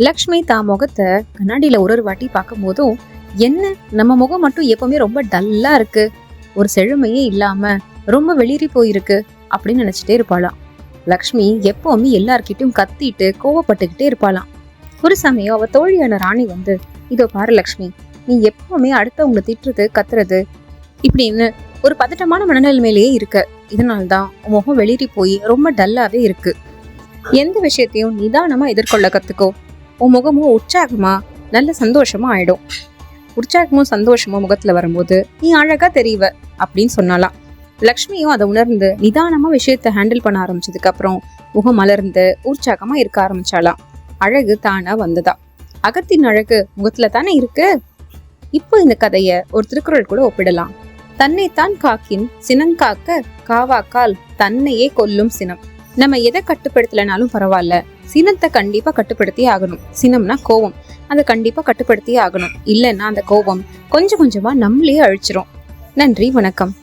லக்ஷ்மி தான் முகத்தை கண்ணாடியில ஒரு ஒரு வாட்டி பார்க்கும் போதும் என்ன? நம்ம முகம் மட்டும் எப்பவுமே ரொம்ப டல்லா இருக்கு. ஒரு செழுமையே இல்லாம ரொம்ப வெளிரி போயிருக்கு. அப்படின்னு நினைச்சிட்டே இருப்பாளாம். லக்ஷ்மி எப்பவுமே எல்லார்கிட்டயும் கத்திட்டு கோவப்பட்டுக்கிட்டே இருப்பாளாம். ஒரு சமயம் அவ தோழியான ராணி வந்து இதோ பாரு லக்ஷ்மி நீ எப்பவுமே அடுத்தவங்களை திட்டுறது கத்துறது இப்படின்னு ஒரு பதட்டமான மனநிலைமையிலேயே இருக்க. இதனால்தான் முகம் வெளிரி போய் ரொம்ப டல்லாவே இருக்கு. எந்த விஷயத்தையும் நிதானமா எதிர்கொள்ள கத்துக்கோ. உன் முகமும் உற்சாகமா நல்ல சந்தோஷமா ஆயிடும். உற்சாகமும் சந்தோஷமும் முகத்துல வரும்போது நீ அழகா தெரிவ அப்படின்னு சொன்னாலாம். லக்ஷ்மியும் அதை உணர்ந்து நிதானமா விஷயத்த ஹேண்டில் பண்ண ஆரம்பிச்சதுக்கு அப்புறம் முகம் மலர்ந்து உற்சாகமா இருக்க ஆரம்பிச்சாலாம். அழகு தானா வந்ததா? அகத்தின் அழகு முகத்துல தானே இருக்கு? இப்போ இந்த கதைய ஒரு திருக்குறள் கூட ஒப்பிடலாம். தன்னைத்தான் காக்கின் சினங்காக்க காவாக்கால் தன்னையே கொல்லும் சினம். நம்ம எதை கட்டுப்படுத்தலைனாலும் பரவாயில்ல. சினத்தை கண்டிப்பா கட்டுப்படுத்தியே ஆகணும். சினம்னா கோவம் அதை கண்டிப்பா கட்டுப்படுத்தியே ஆகணும். இல்லைன்னா அந்த கோபம் கொஞ்சம் கொஞ்சமா நம்மளையே அழிச்சிரும். நன்றி வணக்கம்.